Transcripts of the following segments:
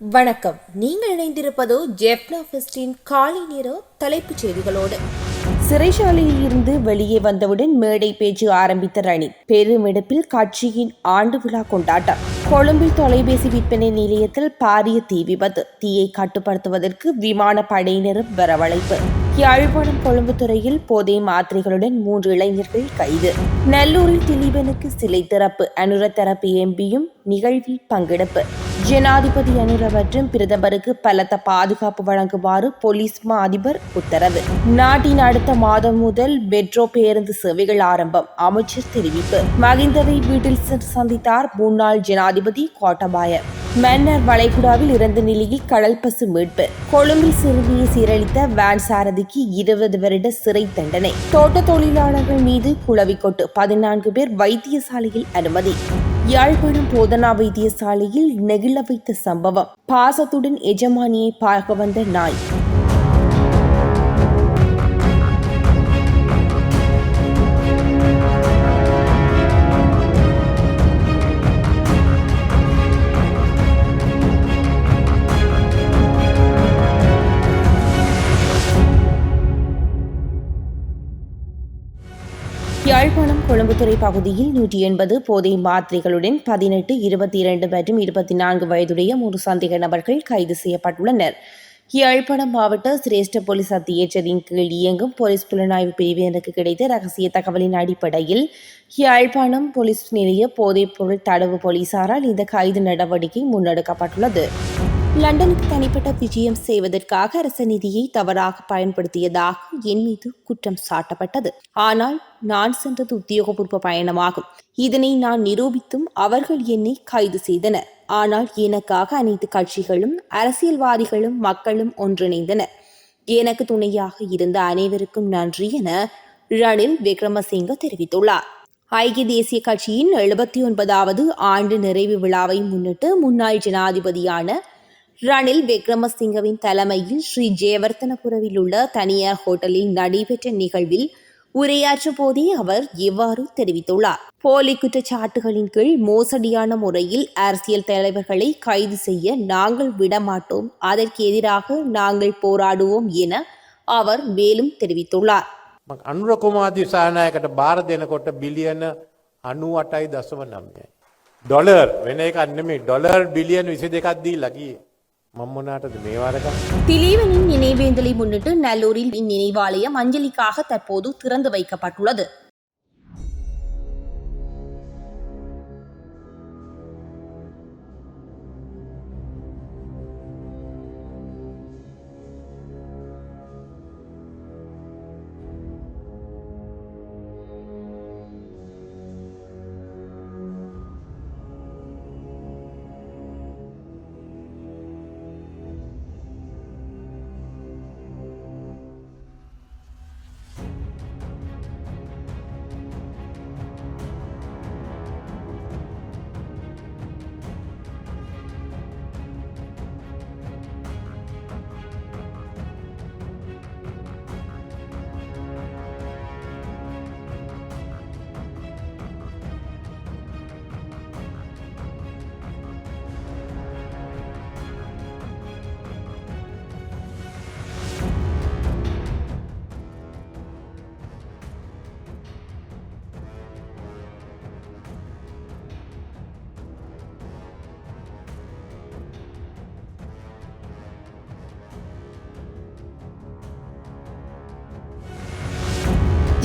வணக்கம். நீங்கள் இணைந்திருப்பது ஜெப்னா ஃபெஸ்டின் காலை நேர தலைப்புச் செய்திகளோடு. சிறைச்சாலையில் இருந்து வெளியே வந்தவுடன் மேடை பேச்சு ஆரம்பித்த ரணி பெருமெடுப்பில் கட்சியின் ஆண்டு விழா கொண்டாட்டம். கொழும்பில் தொலைபேசி விற்பனை நிலையத்தில் பாரிய தீ விபத்து தீயை கட்டுப்படுத்துவதற்கு விமான படையினரும் வரவழைப்பு. யாழ்ப்பாணம் கொழும்பு துறையில் போதை மாத்திரைகளுடன் மூன்று இளைஞர்கள் கைது. நல்லூரில் திலீபனுக்கு சிலை திறப்பு அனுர தரப்பு எம்பியும் நிகழ்வில் பங்கெடுப்பு. ஜனாதிபதி அனுர மற்றும் பிரதமருக்கு பலத்த பாதுகாப்பு வழங்குமாறு போலீஸ் மா அதிபர் உத்தரவு. நாட்டின் அடுத்த மாதம் முதல் மெட்ரோ பேருந்து சேவைகள் ஆரம்பம் அமைச்சர் தெரிவிப்பு. மகிந்தவை வீட்டில் சென்று சந்தித்தார் முன்னாள் ஜனாதிபதி கோட்டபாய. மன்னர் வளைகுடாவில் இறந்த நிலையில் கடல் பசு மீட்பு. கொழும்பில் சிறுமியை சீரழித்த வேன் சாரதிக்கு இருபது வருட சிறை தண்டனை. தோட்ட தொழிலாளர்கள் மீது குளவிக்கொட்டு பதினான்கு பேர் வைத்தியசாலையில் அனுமதி. யாழ்ப்பாணம் போதனா வைத்தியசாலையில் நெகிழ வைத்த சம்பவம். பாசத்துடன் எஜமானியை பார்க்க வந்த நாய். யாழ்ப்பாணம் கொழும்புத்துறை பகுதியில் நூற்றி எண்பது போதை மாத்திரைகளுடன் பதினெட்டு இருபத்தி இரண்டு மற்றும் இருபத்தி நான்கு வயதுடைய மூன்று சந்தேக நபர்கள் கைது செய்யப்பட்டுள்ளனர். யாழ்ப்பாணம் மாவட்ட சிரேஷ்ட போலீஸ் அத்தியட்சரின் கீழ் இயங்கும் போலீஸ் புலனாய்வு பிரிவினருக்கு கிடைத்த ரகசிய தகவலின் அடிப்படையில் யாழ்ப்பாணம் போலீஸ் நிலைய போதைப் பொருள் தடவு போலீசாரால் இந்த கைது நடவடிக்கை முன்னெடுக்கப்பட்டுள்ளது. லண்டனுக்கு தனிப்பட்ட விஜயம் செய்வதற்காக அரச நிதியை தவறாக பயன்படுத்தியதாக என் மீது குற்றம் சாட்டப்பட்டது. ஆனால் நான் சென்றது உத்தியோகபூர்வ பயணமாகும். இதனை நான் நிரூபித்தும் அவர்கள் என்னை கைது செய்தனர். ஆனால் எனக்காக அனைத்து கட்சிகளும் அரசியல்வாதிகளும் மக்களும் ஒன்றிணைந்தனர் எனக்கு துணையாக இருந்த அனைவருக்கும் நன்றி என ரணில் விக்ரமசிங்க தெரிவித்துள்ளார். ஐக்கிய தேசிய கட்சியின் எழுபத்தி ஒன்பதாவது ஆண்டு நிறைவு விழாவை முன்னிட்டு முன்னாள் ஜனாதிபதியான ரணில் விக்ரமசிங்கவின் தலைமையில் ஸ்ரீ ஜெயவர்த்தனபுரவில் உள்ள தனியார் ஹோட்டலில் நடைபெற்ற நிகழ்வில் உரையாற்றும் போதே அவர் இவ்வாறு தெரிவித்துள்ளார் போலி குற்றச்சாட்டுகளின் கீழ் மோசடியான முறையில் அரசியல் தலைவர்களை கைது செய்ய நாங்கள் விடமாட்டோம் அதற்கு எதிராக நாங்கள் போராடுவோம் என அவர் மேலும் தெரிவித்துள்ளார் අනුර කුමාති සානායකට බාර දෙනකොට බිලියන අනු අටයි දසව නම්යයි. ඩොලර් වෙන එක අන්නමේ ඩොලර් බිලියන් විසි දෙකක් දී ලගිය மம்மனாட்டது திலீவனின் நினைவேந்தலை முன்னிட்டு நல்லூரில் இந்நினைவாலயம் அஞ்சலிக்காக தற்போது திறந்து வைக்கப்பட்டுள்ளது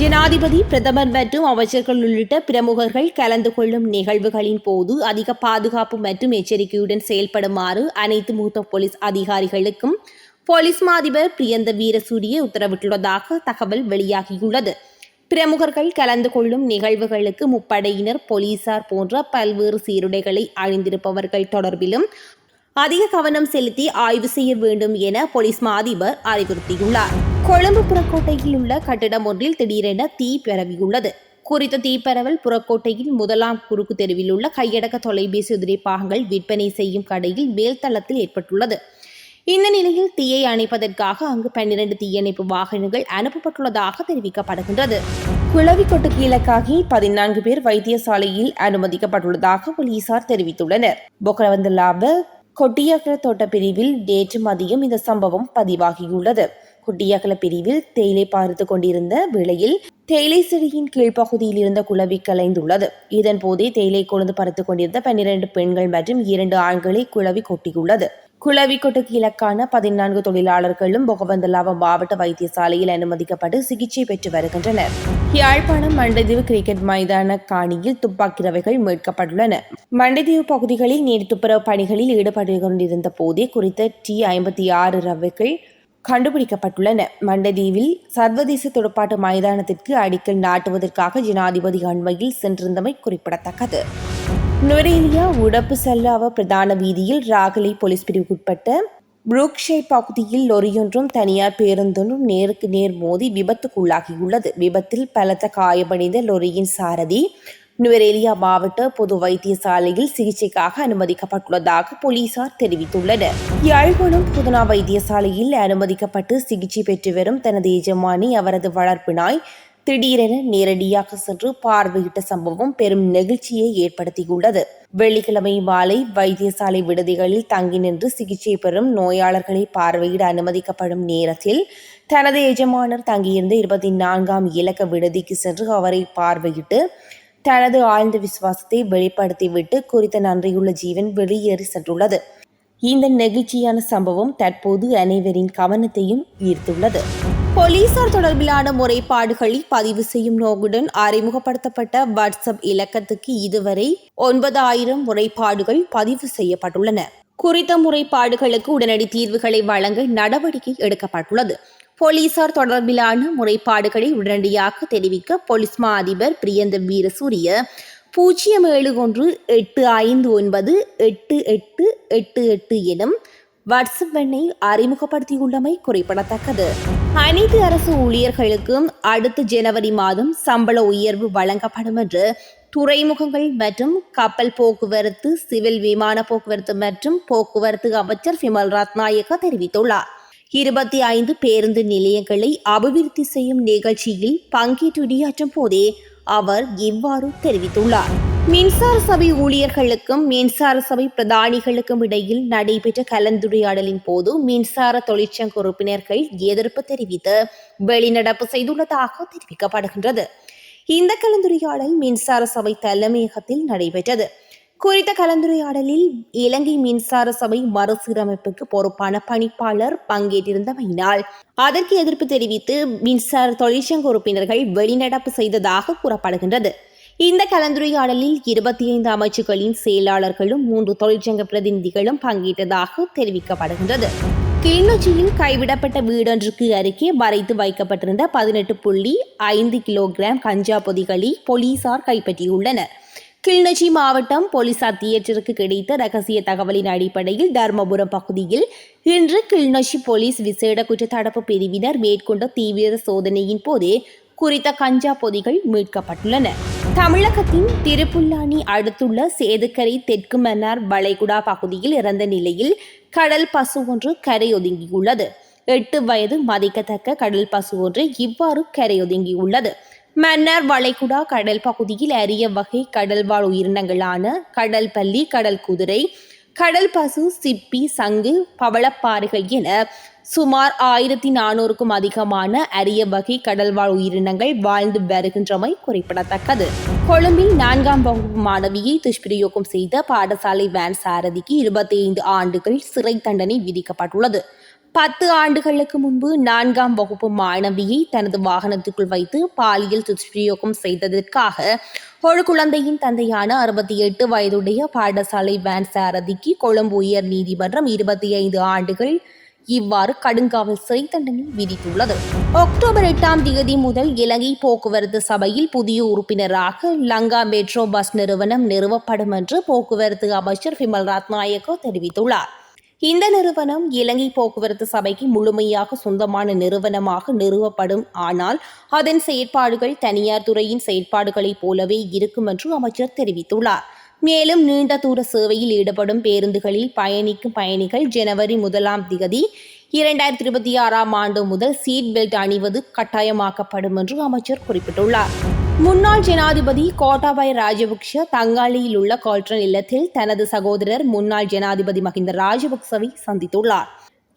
ஜனாதிபதி பிரதமர் மற்றும் அமைச்சர்கள் உள்ளிட்ட பிரமுகர்கள் கலந்து கொள்ளும் நிகழ்வுகளின் போது அதிக பாதுகாப்பு மற்றும் எச்சரிக்கையுடன் செயல்படுமாறு அனைத்து மூத்த போலீஸ் அதிகாரிகளுக்கும் போலீஸ் மாதிபர் பிரியந்த வீரசூரிய உத்தரவிட்டுள்ளதாக தகவல் வெளியாகியுள்ளது. பிரமுகர்கள் கலந்து கொள்ளும் நிகழ்வுகளுக்கு முப்படையினர் போலீசார் போன்ற பல்வேறு சீருடைகளை அழிந்திருப்பவர்கள் தொடர்பிலும் அதிக கவனம் செலுத்தி ஆய்வு செய்ய வேண்டும் என போலீஸ் மாதிபர் அறிவுறுத்தியுள்ளார். கொழும்பு புறக்கோட்டையில் உள்ள கட்டிடம் ஒன்றில் திடீரென தீ பரவியுள்ளது. குறித்த தீப்பரவல் புறக்கோட்டையில் முதலாம் குறுக்கு தெருவில் உள்ள கையடக்க தொலைபேசி உதிரி பாகங்கள் விற்பனை செய்யும் கடையில் மேல்தளத்தில் ஏற்பட்டுள்ளது. இந்த நிலையில் தீயை அணைப்பதற்காக அங்கு பன்னிரண்டு தீயணைப்பு வாகனங்கள் அனுப்பப்பட்டுள்ளதாக தெரிவிக்கப்படுகின்றது. குளவிக்கொட்டுக்கு இலக்காகி பதினான்கு பேர் வைத்தியசாலையில் அனுமதிக்கப்பட்டுள்ளதாக போலீசார் தெரிவித்துள்ளனர். பொக்கரவந்தலாவ கொட்டியகல தோட்ட பிரிவில் நேற்று மதியம் இந்த சம்பவம் பதிவாகியுள்ளது. கொட்டியகல பிரிவில் தேயிலை பார்த்து கொண்டிருந்த வேளையில் தேயிலை செடியின் கீழ்ப்பகுதியில் இருந்த குளவி கலைந்துள்ளது. இதன் போதே தேயிலை கொழுந்து பறித்து கொண்டிருந்த பன்னிரண்டு பெண்கள் மற்றும் இரண்டு ஆண்களை குளவி கொட்டியுள்ளது. குளவி கொட்டுக்கு இலக்கான பதினான்கு தொழிலாளர்களும் பொகவந்தலாவ மாவட்ட வைத்தியசாலையில் அனுமதிக்கப்பட்டு சிகிச்சை பெற்று வருகின்றனர். யாழ்ப்பாணம் மண்டைதீவு கிரிக்கெட் மைதான காணியில் துப்பாக்கி ரவைகள் மீட்கப்பட்டுள்ளன. மண்டைதீவு பகுதிகளில் நீர் துப்புரவு பணிகளில் ஈடுபட்டு கொண்டிருந்த போதே குறித்த டி ஐம்பத்தி ஆறு ரவைகள் கண்டுபிடிக்கப்பட்டுள்ளன. மண்டதீவில் சர்வதேச துடுப்பாட்ட மைதானத்திற்கு அடிக்கல் நாட்டுவதற்காக ஜனாதிபதி அண்மையில் சென்றிருந்தமை குறிப்பிடத்தக்கது. நுரேலியா உடப்பு செல்லாவ பிரதான வீதியில் ராகலை போலீஸ் பிரிவுக்குட்பட்ட புரூக்ஷை பகுதியில் லொரியொன்றும் தனியார் பேருந்தொன்றும் நேருக்கு நேர் மோதி விபத்துக்குள்ளாகியுள்ளது. விபத்தில் பலத்த காயமடைந்த லொரியின் சாரதி நுவரேலியா மாவட்ட பொது வைத்தியசாலையில் சிகிச்சைக்காக அனுமதிக்கப்பட்டுள்ளதாக போலீசார் தெரிவித்துள்ளனர். யாழ்ப்பாணம் புதனா வைத்தியசாலையில் அனுமதிக்கப்பட்டு சிகிச்சை பெற்று வரும் தனது எஜமானி அவரது வளர்ப்பு நாய் திடீரென நேரடியாக சென்று பார்வையிட்ட சம்பவம் பெரும் நெகிழ்ச்சியை ஏற்படுத்தியுள்ளது. வெள்ளிக்கிழமை மாலை வைத்தியசாலை விடுதிகளில் தங்கி நின்று சிகிச்சை பெறும் நோயாளர்களை பார்வையிட அனுமதிக்கப்படும் நேரத்தில் தனது எஜமானர் தங்கியிருந்த இருபத்தி நான்காம் இலக்க விடுதிக்கு சென்று அவரை பார்வையிட்டு தனது ஆழ்ந்த விசுவாசத்தை வெளிப்படுத்திவிட்டு குறித்த நன்றியுள்ள ஜீவன் வெளியேறி சென்றுள்ளது. இந்த நெகிழ்ச்சியான சம்பவம் தற்போது அனைவரின் கவனத்தையும் ஈர்த்துள்ளது. போலீசார் தொடர்பிலான முறைப்பாடுகளை பதிவு செய்யும் நோக்குடன் அறிமுகப்படுத்தப்பட்ட வாட்ஸ்அப் இலக்கத்துக்கு இதுவரை ஒன்பதாயிரம் முறைப்பாடுகள் பதிவு செய்யப்பட்டுள்ளன. குறித்த முறைப்பாடுகளுக்கு உடனடி தீர்வுகளை வழங்க நடவடிக்கை எடுக்கப்பட்டுள்ளது. போலீசார் தொடர்பிலான முறைப்பாடுகளை உடனடியாக தெரிவிக்க போலீஸ் மா அதிபர் பிரியந்த வீரசூரிய பூஜ்ஜியம் ஏழு ஒன்று எட்டு ஐந்து ஒன்பது எட்டு எட்டு எட்டு எட்டு எனும் வாட்ஸ்அப் எண்ணை அறிமுகப்படுத்தியுள்ளமை குறிப்பிடத்தக்கது. அனைத்து அரசு ஊழியர்களுக்கும் அடுத்த ஜனவரி மாதம் சம்பள உயர்வு வழங்கப்படும் என்று துறைமுகங்கள் மற்றும் கப்பல் போக்குவரத்து சிவில் விமான போக்குவரத்து மற்றும் போக்குவரத்து அமைச்சர் விமல் ரத்நாயக்கா தெரிவித்துள்ளார். இருபத்தி ஐந்து பேருந்து நிலையங்களை அபிவிருத்தி செய்யும் நிகழ்ச்சியில் பங்கேற்றுரையாற்றும் போதே அவர் இவ்வாறு தெரிவித்துள்ளார். மின்சார சபை ஊழியர்களுக்கும் மின்சார சபை பிரதானிகளுக்கும் இடையில் நடைபெற்ற கலந்துரையாடலின் போது மின்சார தொழிற்சங்க உறுப்பினர்கள் எதிர்ப்பு தெரிவித்து வெளிநடப்பு செய்துள்ளதாக தெரிவிக்கப்படுகின்றது. இந்த கலந்துரையாடல் மின்சார சபை தலைமையகத்தில் நடைபெற்றது. குறித்த கலந்துரையாடலில் இலங்கை மின்சார சபை மறுசீரமைப்புக்கு பொறுப்பான பணிப்பாளர் பங்கேற்றிருந்தமையினால் அதற்கு எதிர்ப்பு தெரிவித்து மின்சார தொழிற்சங்க உறுப்பினர்கள் வெளிநடப்பு செய்ததாக கூறப்படுகின்றது. இந்த கலந்துரையாடலில் இருபத்தி ஐந்து அமைச்சுகளின் செயலாளர்களும் மூன்று தொழிற்சங்க பிரதிநிதிகளும் பங்கேற்றதாக தெரிவிக்கப்படுகின்றது. கிளிநொச்சியில் கைவிடப்பட்ட வீடொன்றுக்கு அருகே மறைத்து வைக்கப்பட்டிருந்த பதினெட்டு புள்ளி ஐந்து கிலோகிராம் கஞ்சா பொதிகளை போலீசார் கைப்பற்றியுள்ளனர். கிளிநொச்சி மாவட்டம் போலீசார் தியேட்டருக்கு கிடைத்த ரகசிய தகவலின் அடிப்படையில் தர்மபுரம் பகுதியில் இன்று கிளிநொச்சி போலீஸ் விசேட குற்றத்தடுப்பு பிரிவினர் மேற்கொண்ட தீவிர சோதனையின் போதே குறித்த கஞ்சா பொதிகள் மீட்கப்பட்டுள்ளன. தமிழகத்தின் திருப்புல்லானி அடுத்துள்ள சேதுக்கரை தெற்கு மன்னார் வளைகுடா பகுதியில் இறந்த நிலையில் கடல் பசு ஒன்று கரையொதுங்கியுள்ளது. எட்டு வயது மதிக்கத்தக்க கடல் பசு ஒன்று இவ்வாறு கரையொதுங்கியுள்ளது. மன்னார் வளைகுடா கடல் பகுதியில் அரிய வகை கடல்வாழ் உயிரினங்களான கடல் பள்ளி கடல் குதிரை கடல் பசு சிப்பி சங்கு பவளப்பாறைகள் என சுமார் ஆயிரத்தி நானூறுக்கும் அதிகமான அரிய வகை கடல்வாழ் உயிரினங்கள் வாழ்ந்து வருகின்றமை குறிப்பிடத்தக்கது. கொழும்பில் நான்காம் வகுப்பு மாணவியை துஷ்பிரயோகம் செய்த பாடசாலை வேன் சாரதிக்கு இருபத்தி ஐந்து ஆண்டுகள் சிறை தண்டனை விதிக்கப்பட்டுள்ளது. பத்து ஆண்டுகளுக்கு முன்பு நான்காம் வகுப்பு மாணவியை தனது வாகனத்துக்குள் வைத்து பாலியல் துஷ்பிரயோகம் செய்ததற்காக ஒரு குழந்தையின் தந்தையான அறுபத்தி எட்டு வயதுடைய பாடசாலை வேன் சாரதிக்கு கொழும்பு உயர் நீதிமன்றம் இருபத்தி ஐந்து ஆண்டுகள் இவ்வாறு கடுங்காவல் சிறை தண்டனை விதித்துள்ளது. அக்டோபர் எட்டாம் தேதி முதல் இலங்கை போக்குவரத்து சபையில் புதிய உறுப்பினராக லங்கா மெட்ரோ பஸ் நிறுவனம் நிறுவப்படும் என்று போக்குவரத்து அமைச்சர் விமல் ரத்நாயக்கோ தெரிவித்துள்ளார். இந்த நிறுவனம் இலங்கை போக்குவரத்து சபைக்கு முழுமையாக சொந்தமான நிறுவனமாக நிறுவப்படும். ஆனால் அதன் செயற்பாடுகள் தனியார் துறையின் செயற்பாடுகளைப் போலவே இருக்கும் என்று அமைச்சர் தெரிவித்துள்ளார். மேலும் நீண்ட தூர சேவையில் ஈடுபடும் பேருந்துகளில் பயணிக்கும் பயணிகள் ஜனவரி முதலாம் திகதி இரண்டாயிரத்தி இருபத்தி ஆறாம் ஆண்டு முதல் சீட் பெல்ட் அணிவது கட்டாயமாக்கப்படும் என்று அமைச்சர் குறிப்பிட்டுள்ளார். முன்னாள் ஜனாதிபதி கோட்டாபய ராஜபக்ஷ தங்காளியில் உள்ள கால்ட்ரன் இல்லத்தில் தனது சகோதரர் முன்னாள் ஜனாதிபதி மஹிந்த ராஜபக்சவை சந்தித்துள்ளார்.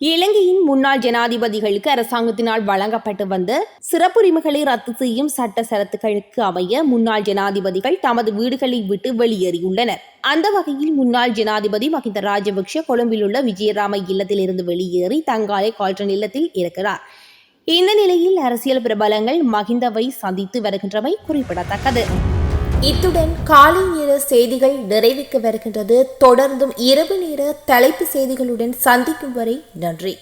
இலங்கையின் முன்னாள் ஜனாதிபதிகளுக்கு அரசாங்கத்தினால் வழங்கப்பட்டு வந்த சிறப்புரிமைகளை ரத்து செய்யும் சட்ட சரத்துகளுக்கு அமைய முன்னாள் ஜனாதிபதிகள் தமது வீடுகளை விட்டு வெளியேறியுள்ளனர். அந்த வகையில் முன்னாள் ஜனாதிபதி மஹிந்த ராஜபக்ஷ கொழும்பில் உள்ள விஜயராம இல்லத்திலிருந்து வெளியேறி தங்காலை கால்ட்ரன் இல்லத்தில் இருக்கிறார் இந்த நிலையில் அரசியல் பிரபலங்கள் மகிந்தவை சந்தித்து வருகின்றமை குறிப்பிடத்தக்கது. இத்துடன் காலை நேர செய்திகள் நிறைவுக்கு வருகின்றது. தொடர்ந்தும் இரவு நேர தலைப்பு செய்திகளுடன் சந்திக்கும் வரை நன்றி.